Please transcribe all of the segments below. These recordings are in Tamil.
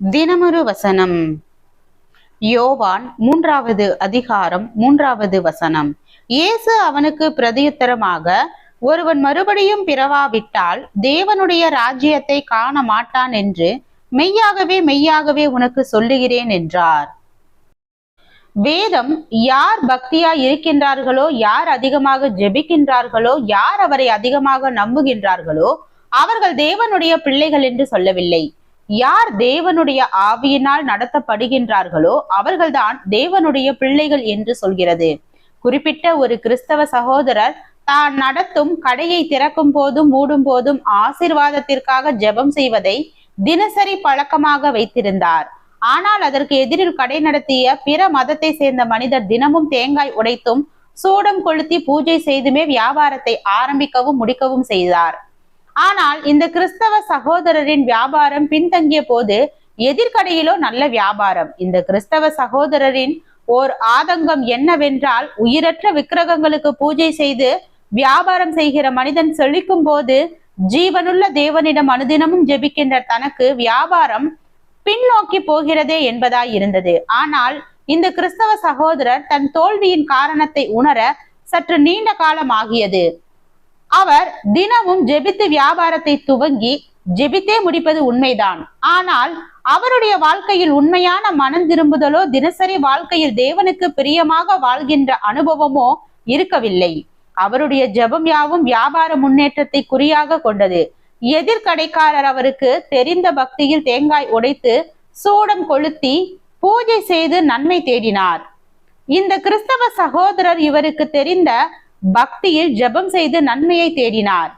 தினமொரு வசனம். யோவான் மூன்றாவது அதிகாரம் மூன்றாவது வசனம். இயேசு அவனுக்கு பிரதியுத்தரமாக ஒருவன் மறுபடியும் பிறவாவிட்டால் தேவனுடைய ராஜ்யத்தை காண மாட்டான் என்று மெய்யாகவே மெய்யாகவே உனக்கு சொல்லுகிறேன் என்றார். வேதம் யார் பக்தியா இருக்கின்றார்களோ யார் அதிகமாக ஜெபிக்கின்றார்களோ யார் அவரை அதிகமாக நம்புகின்றார்களோ அவர்கள் தேவனுடைய பிள்ளைகள் என்று சொல்லவில்லை. யார் தேவனுடைய ஆவியினால் நடத்தப்படுகின்றார்களோ அவர்கள்தான் தேவனுடைய பிள்ளைகள் என்று சொல்கிறது. குறிப்பிட்ட ஒரு கிறிஸ்தவ சகோதரர் தான் நடத்தும் கடையை திறக்கும் போதும் மூடும் போதும் ஆசிர்வாதத்திற்காக ஜெபம் செய்வதை தினசரி பழக்கமாக வைத்திருந்தார். ஆனால் அதற்கு எதிரில் கடை நடத்திய பிற மதத்தை சேர்ந்த மனிதர் தினமும் தேங்காய் உடைத்தும் சூடம் கொளுத்தி பூஜை செய்துமே வியாபாரத்தை ஆரம்பிக்கவும் முடிக்கவும் செய்தார். ஆனால் இந்த கிறிஸ்தவ சகோதரரின் வியாபாரம் பின்தங்கிய போது எதிர்கடையிலோ நல்ல வியாபாரம். இந்த கிறிஸ்தவ சகோதரரின் ஓர் ஆதங்கம் என்னவென்றால் உயிரற்ற விக்கிரகங்களுக்கு பூஜை செய்து வியாபாரம் செய்கிற மனிதன் செழிக்கும் போது ஜீவனுள்ள தேவனிடம் அனுதினமும் ஜெபிக்கின்ற தனக்கு வியாபாரம் பின்னோக்கி போகிறதே என்பதாய் இருந்தது. ஆனால் இந்த கிறிஸ்தவ சகோதரர் தன் தோல்வியின் காரணத்தை உணர சற்று நீண்ட காலம் ஆகியது. அவர் தினமும் ஜெபித்து வியாபாரத்தை துவங்கி ஜெபித்தே முடிப்பது உண்மைதான். ஆனால் அவருடைய வாழ்க்கையில் உண்மையான மனம் திரும்புதலோ தினசரி வாழ்க்கையில் தேவனுக்கு பிரியமாக வாழ்கின்ற அனுபவமோ இருக்கவில்லை. அவருடைய ஜெபம் யாவும் வியாபார முன்னேற்றத்தை குறியாக கொண்டது. எதிர்கடைக்காரர் அவருக்கு தெரிந்த பக்தியில் தேங்காய் உடைத்து சூடம் கொளுத்தி பூஜை செய்து நன்மை தேடினார். இந்த கிறிஸ்தவ சகோதரர் இவருக்கு தெரிந்த பக்தியில் ஜெபம் செய்து நன்மையை தேடினார்.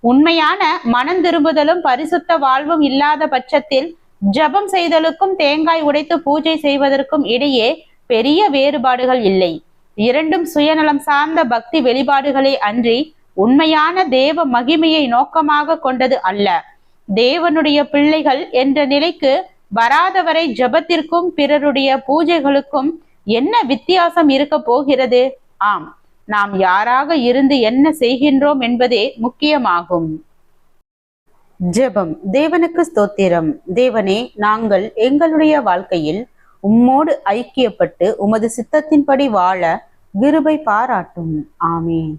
உண்மையான மனம் திரும்புதலும் பரிசுத்த வாழ்வும் இல்லாத பட்சத்தில் ஜெபம் செய்தலுக்கும் தேங்காய் உடைத்து பூஜை செய்வதற்கும் இடையே பெரிய வேறுபாடுகள் இல்லை. இரண்டும் சுயநலம் சார்ந்த பக்தி வெளிப்பாடுகளே அன்றி உண்மையான தேவ மகிமையை நோக்கமாக கொண்டது அல்ல. தேவனுடைய பிள்ளைகள் என்ற நிலைக்கு வராதவரை ஜபத்திற்கும் பிறருடைய பூஜைகளுக்கும் என்ன வித்தியாசம் இருக்க போகிறது? ஆம். நாம் யாராக இருந்து என்ன செய்கின்றோம் என்பதே முக்கியமாகும். ஜெபம். தேவனுக்கு ஸ்தோத்திரம். தேவனே நாங்கள் எங்களுடைய வாழ்க்கையில் உம்மோடு ஐக்கியப்பட்டு உமது சித்தத்தின்படி வாழ கிருபை பாராட்டும். ஆமேன்.